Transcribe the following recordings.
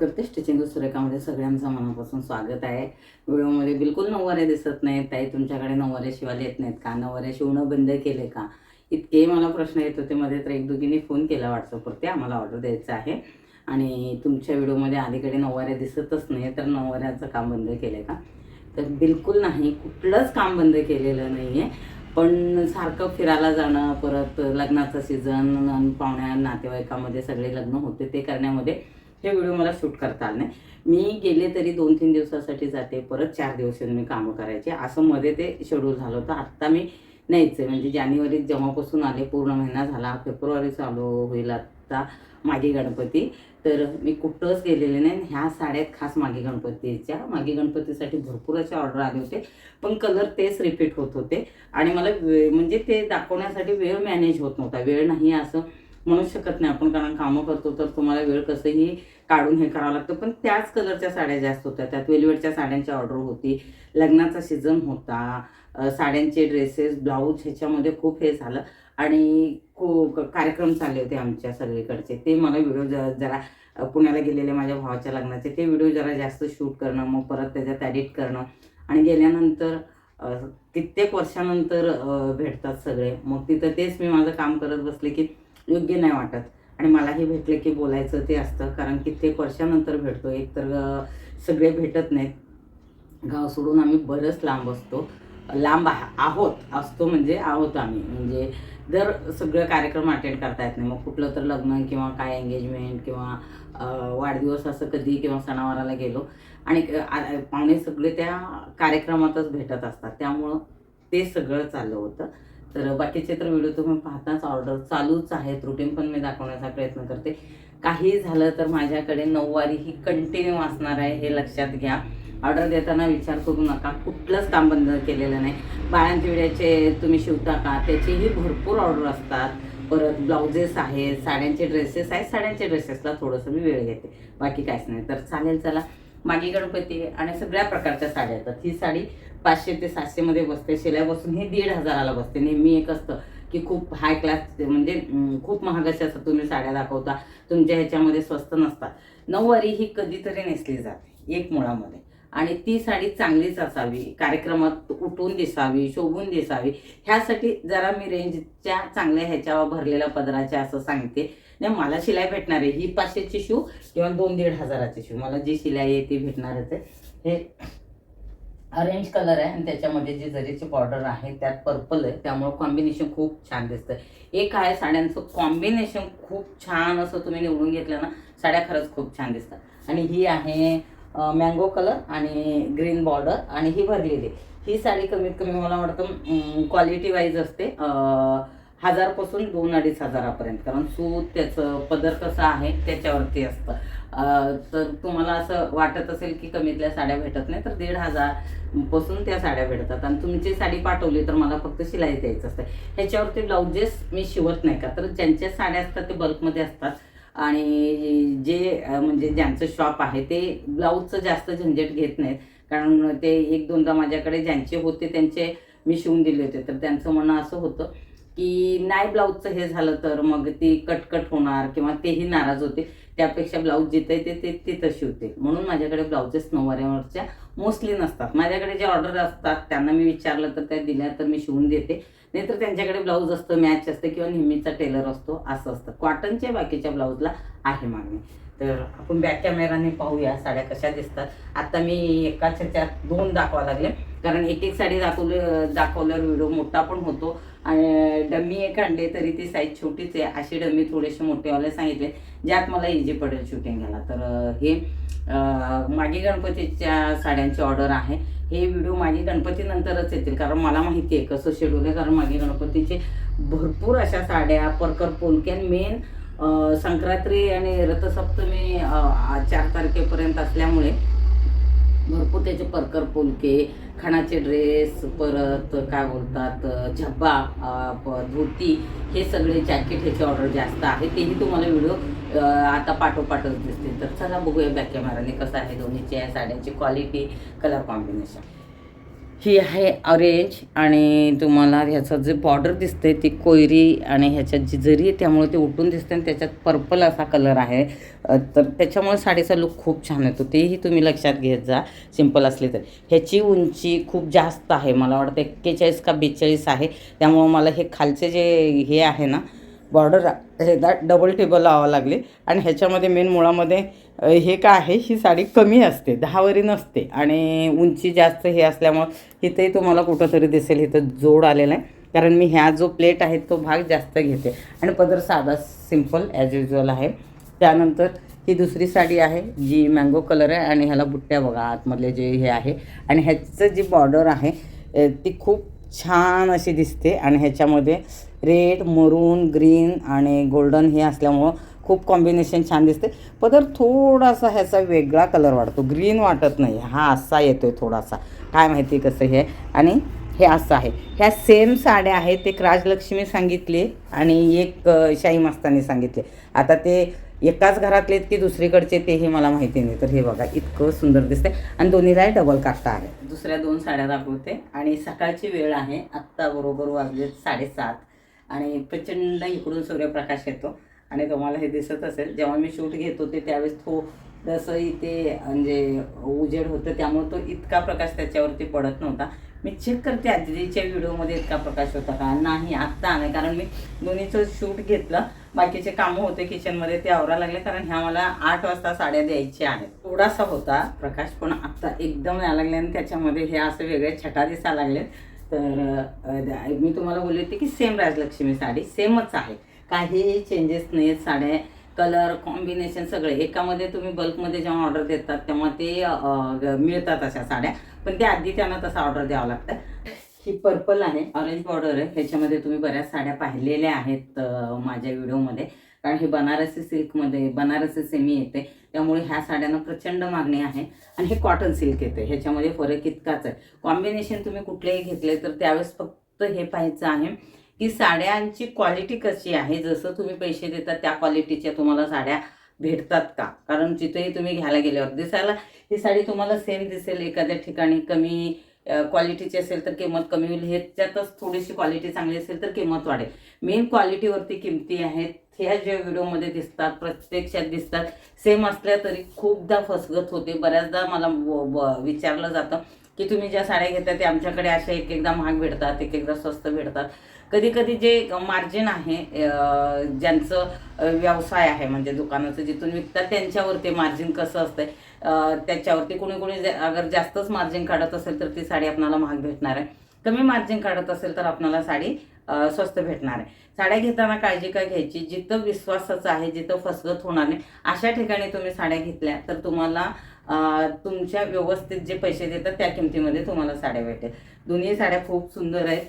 करते स्टिचिंग सुरेखामध्ये सगळ्यांचं मनापासून स्वागत आहे. व्हिडिओमध्ये बिलकुल नऊवारे दिसत नाहीत. ताई तुमच्याकडे नऊवारे शिवायला येत नाहीत का? नऊवारे शिवणं बंद केले का? इतके मला प्रश्न येत होते. मध्ये तर एक दोघींनी फोन केला व्हॉट्सअपवरती आम्हाला ऑर्डर द्यायचं आहे. आणि तुमच्या व्हिडिओमध्ये अलीकडे नऊवारे दिसतच नाही. तर नऊवाऱ्याचं काम बंद केलं का? तर बिलकुल नाही. कुठलंच काम बंद केलेलं नाही आहे पण सारखं फिरायला जाणं परत लग्नाचं सीझन पाहुण्या नातेवाईकामध्ये सगळे लग्न होते. ते करण्यामध्ये हे व्हिडिओ मला शूट करता आला नाही. मी गेले तरी दोन तीन दिवसासाठी जाते परत चार दिवस मी कामं करायचे. असं मध्ये ते शेड्यूल झालं होतं. आत्ता मी नाहीच आहे. म्हणजे जानेवारीत जेव्हापासून आले पूर्ण महिना झाला. फेब्रुवारी चालू होईल आत्ता मागे गणपती. तर मी कुठंच गेलेले नाही. ह्या साड्यात खास मागे गणपतीच्या मागे गणपतीसाठी भरपूर असे ऑर्डर आले होते. पण कलर तेच रिपीट होत होते. आणि मला वे- म्हणजे ते दाखवण्यासाठी वेळ मॅनेज होत नव्हता. वेळ नाही असं म्हणू शकत नाही आपण कारण कामं करतो तर तुम्हाला वेळ कसंही काढून हे करावं लागतं. पण त्याच कलरच्या साड्या जास्त होत्या. त्यात वेलवेटच्या साड्यांची ऑर्डर होती. लग्नाचा सीझन होता. साड्यांचे ड्रेसेस ब्लाऊज ह्याच्यामध्ये खूप हे झालं. आणि खूप कार्यक्रम चालले होते आमच्या सगळीकडचे. ते मला व्हिडिओ ज जरा पुण्याला गेलेले माझ्या भावाच्या लग्नाचे ते व्हिडिओ जरा जास्त शूट करणं मग परत त्याच्यात एडिट करणं. आणि गेल्यानंतर कित्येक वर्षानंतर भेटतात सगळे. मग तिथं तेच मी माझं काम करत बसले की योग्य नाही वाटत. आणि मलाही भेटले की बोलायचं ते असतं कारण कित्येक वर्षानंतर भेटतो. एक तर सगळे भेटत नाहीत. गाव सोडून आम्ही बरंच लांब असतो. लांब आह- आहोत. असतो म्हणजे आहोत आम्ही. म्हणजे जर सगळं कार्यक्रम अटेंड करता येत नाही. मग कुठलं तर लग्न किंवा काय एंगेजमेंट किंवा वाढदिवस असं कधी किंवा सणावाराला गेलो आणि पाहुणे सगळे त्या कार्यक्रमातच भेटत असतात. त्यामुळं ते सगळं चाललं होतं. तर बाकीचे तर व्हिडिओ तुम्ही पाहताच ऑर्डर चालूच आहेत. रुटीन पण मी दाखवण्याचा प्रयत्न करते. काही झालं तर माझ्याकडे नऊवारी ही कंटिन्यू असणार आहे हे लक्षात घ्या. ऑर्डर देताना विचार करू नका. कुठलंच काम बंद केलेलं नाही. बाळांतिवड्याचे तुम्ही शिवता का? त्याचेही भरपूर ऑर्डर असतात. परत ब्लाउजेस आहेत साड्यांचे ड्रेसेस आहेत. साड्यांच्या ड्रेसेसला थोडंसं मी वेळ घेते. बाकी काहीच नाही. तर चालेल चला. मागे गणपती आणि सगळ्या प्रकारच्या साड्या येतात. ही साडी पाचशे ते सातशेमध्ये बसते. शिलाईपासून हे दीड हजाराला बसते. नेहमी एक असतं की खूप हाय क्लास म्हणजे खूप महाग अशा तुम्ही साड्या दाखवता तुमच्या ह्याच्यामध्ये स्वस्त नसतात. नऊवारी ही कधीतरी नेसली जाते एक मुळामध्ये. आणि ती साडी चांगलीच असावी कार्यक्रमात उठून दिसावी शोभून दिसावी. ह्यासाठी जरा मी रेंजच्या चांगल्या ह्याच्यावर भरलेल्या पदराच्या असं सांगते. नाही मला शिलाई भेटणार आहे. ही पाचशेची शिव किंवा दोन दीड हजाराची शिव मला जी शिलाई आहे ती भेटणारच आहे. हे ऑरेंज कलर आहे आणि त्याच्यामध्ये जी जरीची बॉर्डर आहे त्यात पर्पल आहे. त्यामुळे कॉम्बिनेशन खूप छान दिसतं एक आहे साड्यांचं कॉम्बिनेशन खूप छान असं तुम्ही निवडून घेतलं ना साड्या खरंच खूप छान दिसतात. आणि ही आहे मँगो कलर आणि ग्रीन बॉर्डर आणि ही भरलेली. ही साडी कमीत कमी मला वाटतं क्वालिटी वाईज असते हजारपासून दोन अडीच हजारापर्यंत. कारण सूत त्याचं पदर कसं आहे त्याच्यावरती असतं. तर तुम्हाला असं वाटत असेल की कमीतल्या साड्या भेटत नाही तर दीड हजारपासून त्या साड्या भेटतात. आणि तुमची साडी पाठवली तर मला फक्त शिलाई द्यायचं असतं. ह्याच्यावरती ब्लाउजेस मी शिवत नाही का? तर ज्यांच्या साड्या असतात ते बल्कमध्ये असतात. आणि जे म्हणजे ज्यांचं शॉप आहे ते ब्लाऊजचं जास्त झंझट घेत नाहीत. कारण ते एक दोनदा माझ्याकडे ज्यांचे होते त्यांचे मी शिवून दिले होते. तर त्यांचं म्हणणं असं होतं की नाही ब्लाऊजचं हे झालं तर मग ती कटकट होणार किंवा तेही नाराज होते. त्यापेक्षा ब्लाऊज जिथे येते ते तिथं शिवते म्हणून माझ्याकडे ब्लाऊजेस नऊवाऱ्यावरच्या मोस्टली नसतात. माझ्याकडे जे ऑर्डर असतात त्यांना मी विचारलं तर त्या दिल्या तर मी शिवून देते. नाहीतर त्यांच्याकडे ब्लाऊज असतं मॅच असतं किंवा नेहमीचा टेलर असतो असं असतं. कॉटनच्या बाकीच्या ब्लाऊजला आहे मागणी. तर आपण बॅक कॅमेराने पाहूया साड्या कशा दिसतात. आता मी एकाच्या ह्याच्यात दोन दाखवा लागले. कारण एक एक साडी दाखवले दाखवल्यावर व्हिडिओ मोठा पण होतो. आणि डमी एक आणले तरी ती साईज छोटीच आहे. अशी डमी थोडेसे मोठेवाले सांगितले ज्यात मला इझी पडेल शूटिंग तर हे मागे गणपतीच्या साड्यांची ऑर्डर आहे. हे व्हिडिओ मागे गणपतीनंतरच येतील. कारण मला माहिती आहे कसं शेड्यूल आहे. कारण मागे गणपतीचे भरपूर अशा साड्या परकर पोलक्यान मेन संक्रांती आणि रथसप्तमी चार तारखेपर्यंत असल्यामुळे भरपूर त्याचे परकर पोलके खणाचे ड्रेस परत काय बोलतात झब्बा धोती हे सगळे जॅकेट ह्याची ऑर्डर जास्त आहे तेही तुम्हाला व्हिडिओ आता पाठोपाठच दिसतील. तर चला बघूया बॅक कॅमेराने कसं आहे दोन्हीच्या साड्यांची क्वालिटी कलर कॉम्बिनेशन ही आहे ऑरेंज आणि तुम्हाला ह्याचं जे बॉर्डर दिसते ती कोयरी आणि ह्याच्यात जी जरी आहे त्यामुळे ते उठून दिसते आणि त्याच्यात पर्पल असा कलर आहे. तर त्याच्यामुळे साडीचा लुक खूप छान येतो. तेही तुम्ही लक्षात घेत जा. सिंपल असली तर. ह्याची उंची खूप जास्त आहे. मला वाटतं एक्केचाळीस का बेचाळीस आहे. त्यामुळं मला हे खालचे जे हे आहे ना बॉर्डर हे डबल टेबल लावावं लागले. आणि ह्याच्यामध्ये मेन मुळामध्ये हे काय आहे? ही साडी कमी असते दहावरी नसते. आणि उंची जास्त हे असल्यामुळं इथेही तुम्हाला कुठंतरी दिसेल इथं जोड आलेला आहे. कारण मी ह्या जो प्लेट आहे तो भाग जास्त घेते. आणि पदर साधा सिंपल ॲज युजल आहे. त्यानंतर ही दुसरी साडी आहे जी मँगो कलर आहे. आणि ह्याला बुट्ट्या बघा आतमधले जे हे आहे. आणि ह्याचं जी बॉर्डर आहे ती खूप छान अशी दिसते आणि ह्याच्यामध्ये रेड मरून ग्रीन आणि गोल्डन हे असल्यामुळं खूप कॉम्बिनेशन छान दिसते. पदर थोडासा ह्याचा वेगळा कलर वाटतो ग्रीन वाटत नाही. हा असा येतो आहे थोडासा. काय माहिती कसं हे? आणि हे असं आहे. ह्या सेम साड्या आहेत. एक राजलक्ष्मी सांगितली आणि एक शाही मस्तानी सांगितले. आता ते एकाच घरातले आहेत की दुसरीकडचे तेही मला माहिती नाही. तर हे बघा इतकं सुंदर दिसतंय. आणि दोन्हीलाही डबल काष्टा आहे. दुसऱ्या दोन साड्या दाखवते. आणि सकाळची वेळ आहे आत्ता बरोबर वाजले साडेसात. आणि प्रचंड इकडून सूर्यप्रकाश येतो. आणि तुम्हाला हे दिसत असेल जेव्हा मी शूट घेत होते त्यावेळेस तो थोडंसं इथे म्हणजे उजेड होतं. त्यामुळे तो इतका प्रकाश त्याच्यावरती पडत नव्हता. मी चेक करते आजीच्या व्हिडिओमध्ये इतका प्रकाश होता का? नाही आत्ता नाही. कारण मी दोन्हीचं शूट घेतलं. बाकीचे कामं होते किचनमध्ये ते आवरा लागले. कारण ह्या मला आठ वाजता साड्या द्यायच्या आहेत. थोडासा होता प्रकाश पण आत्ता एकदम यायला लागले आणि त्याच्यामध्ये हे असं वेगळे छटा दिसायला लागले. तर मी तुम्हाला बोलले होते की सेम राजलक्ष्मी साडी सेमच आहे. काही चेंजेस नाहीत साड्या. कलर कॉम्बिनेशन सगळे. एकामध्ये तुम्ही बल्कमध्ये जेव्हा ऑर्डर देतात तेव्हा ते मिळतात अशा साड्या. पण त्या आधी त्यांना तसं ऑर्डर द्यावं लागतं. ही पर्पल आहे ऑरेंज बॉर्डर आहे. ह्याच्यामध्ये तुम्ही बऱ्याच साड्या पाहिलेल्या आहेत माझ्या व्हिडिओमध्ये कारण हे बनारसी सिल्कमध्ये बनारसी सेमी येते. त्यामुळे ह्या साड्यांना प्रचंड मागणी आहे. आणि हे कॉटन सिल्क येते. ह्याच्यामध्ये फरक इतकाच आहे. कॉम्बिनेशन तुम्ही कुठलेही घेतले तर त्यावेळेस फक्त हे पाहायचं आहे. की साड्यांची क्वालिटी कशी आहे? जसं तुम्ही पैसे देतात त्या क्वालिटीच्या तुम्हाला साड्या भेटतात का? कारण जिथेही तुम्ही घ्यायला गेल्यावर दिसायला ही साडी तुम्हाला सेम दिसेल. एखाद्या ठिकाणी कमी क्वालिटीची असेल तर किंमत कमी होईल. ह्याच्यातच थोडीशी क्वालिटी चांगली असेल तर किंमत वाढेल. मेन क्वालिटीवरती किमती आहेत. ह्या ज्या व्हिडिओमध्ये दिसतात प्रत्यक्षात दिसतात सेम असल्या तरी खूपदा फसगत होते. बऱ्याचदा मला व- विचारलं जातं की तुम्ही ज्या साड्या घेता ते आमच्याकडे अशा एक एकदा महाग भेटतात एक एकदा स्वस्त भेटतात. कधी कधी जे मार्जिन आहे ज्यांचं व्यवसाय आहे म्हणजे दुकानाचं जिथून विकतात त्यांच्यावरती मार्जिन कसं असतंय? त्याच्यावरती कोणी कोणी अगर जास्तच मार्जिन काढत असेल तर ती साडी आपल्याला महाग भेटणार आहे. कमी मार्जिन काढत असेल तर आपल्याला साडी स्वस्त भेटणार आहे. साड्या घेताना काळजी काय घ्यायची? जिथं विश्वासाचं आहे जिथं फसगत होणार नाही अशा ठिकाणी तुम्ही साड्या घेतल्या तर तुम्हाला तुमच्या व्यवस्थित जे पैसे देतात त्या किमतीमध्ये तुम्हाला साड्या भेटेल. दोन्ही साड्या खूप सुंदर आहेत.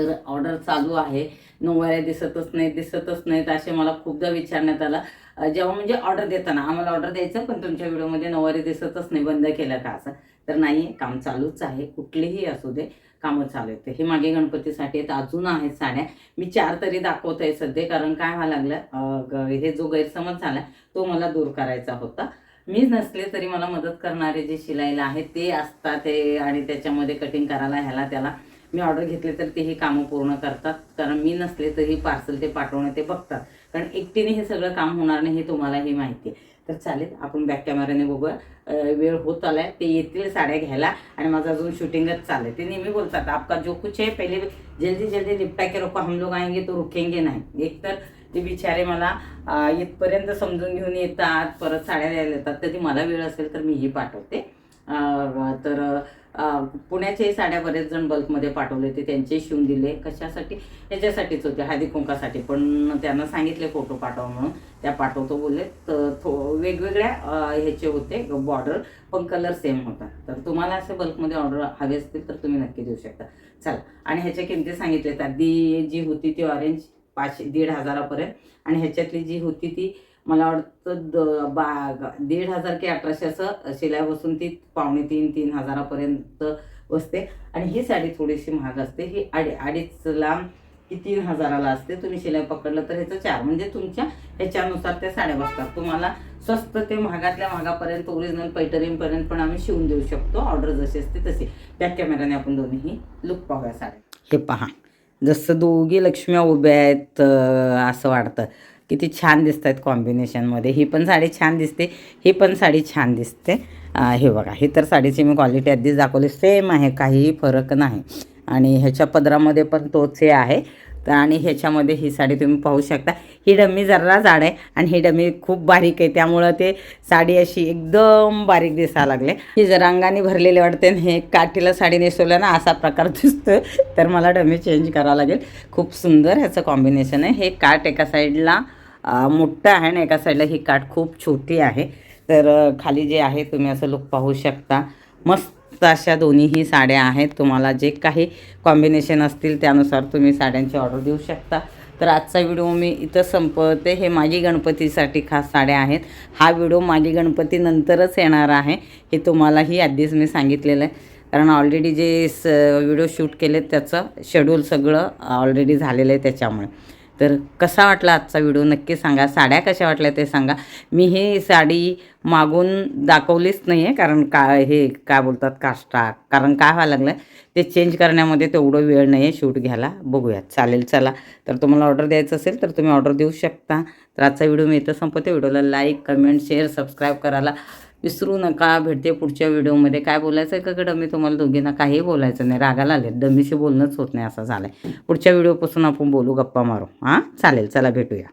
तर ऑर्डर चालू आहे. नऊवाऱ्या दिसतच नाही दिसतच नाहीत असे मला खूपदा विचारण्यात आलं. जेव्हा म्हणजे ऑर्डर देताना आम्हाला ऑर्डर द्यायचं पण तुमच्या व्हिडिओमध्ये नऊवारी दिसतच नाही बंद केलं का असं? तर नाही काम चालूच आहे कुठलीही असू दे कामं चालू आहेत. हे मागे गणपतीसाठी आहेत अजून आहेत साड्या. मी चार तरी दाखवत आहे सध्या कारण काय व्हायला लागलं ग- हे जो गैरसमज झाला तो मला दूर करायचा होता. मी नसले तरी मला मदत करणारे जे शिलाईला आहेत ते असतात ते आणि त्याच्यामध्ये कटिंग करायला ह्याला त्याला. मी ऑर्डर घेतले तर ते हे कामं पूर्ण करतात. कारण मी नसले तरी पार्सल ते पाठवणं ते बघतात. कारण एकटीने हे सगळं काम होणार नाही हे तुम्हाला हे माहिती आहे. तर चालेल आपण बॅक कॅमेऱ्याने बघूया. वेळ होत आलाय. ते येतील साड्या घ्यायला आणि माझं अजून शूटिंगच चाललंय. ते नेहमी बोलतात आपका जो कुछ है पहिले जल्दी जल्दी निपटा के रोको हम लोग आएंगे तो रुकेंगे नाही. एकतर ते बिचारे मला इथपर्यंत समजून घेऊन येतात परत साड्या द्यायला येतात. तरी मला वेळ असेल तर मीही पाठवते. तर पुण्याच्याही साड्या बरेच जण बल्कमध्ये पाठवले होते त्यांचे शिवून दिले. कशासाठी? याच्यासाठीच होते हळदी कुंकासाठी. पण त्यांना सांगितले फोटो पाठवा म्हणून. त्या पाठवतो बोलले. तर थो वेगवेगळ्या ह्याचे होते बॉर्डर पण कलर सेम होता. तर तुम्हाला असे बल्कमध्ये ऑर्डर हवे असतील तर तुम्ही नक्की देऊ शकता. चला. आणि ह्याच्या किमती सांगितल्या आधी जी होती ती ऑरेंज पाचशे दीड हजारापर्यंत. आणि ह्याच्यातली जी होती ती मला वाटतं द बा दीड हजार की अठराशे असं शिलाई बसून ती पावणे तीन तीन हजारापर्यंत बसते. आणि ही साडी थोडीशी महाग असते. ही अडी अडीच लांब की तीन हजाराला असते. तुम्ही शिलाई पकडलं तर ह्याचं चार. म्हणजे तुमच्या ह्याच्यानुसार त्या साड्या बसतात. तुम्हाला स्वस्त ते महागातल्या महागापर्यंत ओरिजिनल पैटरींपर्यंत पण आम्ही शिवून देऊ शकतो. ऑर्डर जशी असते तशी. बॅक कॅमेराने आपण दोन्हीही लुक पाहूया साड्या. हे पहा. जसं दोघी लक्ष्म्या उभ्या आहेत असं वाटतं. किती छान दिसत आहेत कॉम्बिनेशनमध्ये ही पण साडी छान दिसते ही पण साडी छान दिसते. हे बघा ही तर साडीची मी क्वालिटी आधीच दाखवली. सेम आहे काहीही फरक नाही. आणि ह्याच्या पदरामध्ये पण तोच हे आहे. तर आणि ह्याच्यामध्ये ही साडी तुम्ही पाहू शकता. ही डमी जरा जाड आहे आणि ही डमी खूप बारीक आहे. त्यामुळं ते साडी अशी एकदम बारीक दिसायला लागले. ही जर अंगाने भरलेली वाटते आणि हे काठीला साडी नेसवलं ना असा प्रकार दिसतो तर मला डमी चेंज करावं लागेल. खूप सुंदर ह्याचं कॉम्बिनेशन आहे. हे काठ एका साईडला मोठं आहे आणि एका साईडला ही काठ खूप छोटी आहे. तर खाली जे आहे तुम्ही असं लुक पाहू शकता. मस्त अशा दोन्हीही साड्या आहेत. तुम्हाला जे काही कॉम्बिनेशन असतील त्यानुसार तुम्ही साड्यांची ऑर्डर देऊ शकता. तर आजचा व्हिडिओ मी इथं संपवते. हे मागी गणपतीसाठी खास साड्या आहेत. हा व्हिडिओ मागी गणपतीनंतरच येणार आहे हे तुम्हालाही आधीच मी सांगितलेलं आहे. कारण ऑलरेडी जे स व्हिडिओ शूट केले त्याचं शेड्यूल सगळं ऑलरेडी झालेलं आहे त्याच्यामुळे. तर कसा वाटला आजचा व्हिडिओ? नक्की सांगा. साड्या कशा वाटल्या ते सांगा. मी ही साडी मागून दाखवलीच नाही आहे कारण का हे काय बोलतात काष्टा. कारण काय व्हायला लागलं? ते चेंज करण्यामध्ये तेवढं वेळ नाही आहे शूट घ्यायला बघूयात. चालेल चला. तर तुम्हाला ऑर्डर द्यायचं असेल तर तुम्ही ऑर्डर देऊ शकता. तर आजचा व्हिडिओ मी इथं संपवते. व्हिडिओला लाईक कमेंट शेअर सबस्क्राईब करायला विसरू नका भेटते पुढच्या व्हिडिओमध्ये. काय बोलायचं आहे का डमी? तुम्हाला दोघींना काही बोलायचं नाही. रागाला आले डमीशी बोलणंच होत नाही असं झालं आहे पुढच्या व्हिडिओपासून आपण बोलू गप्पा मारू. हां? चालेल चला भेटूया.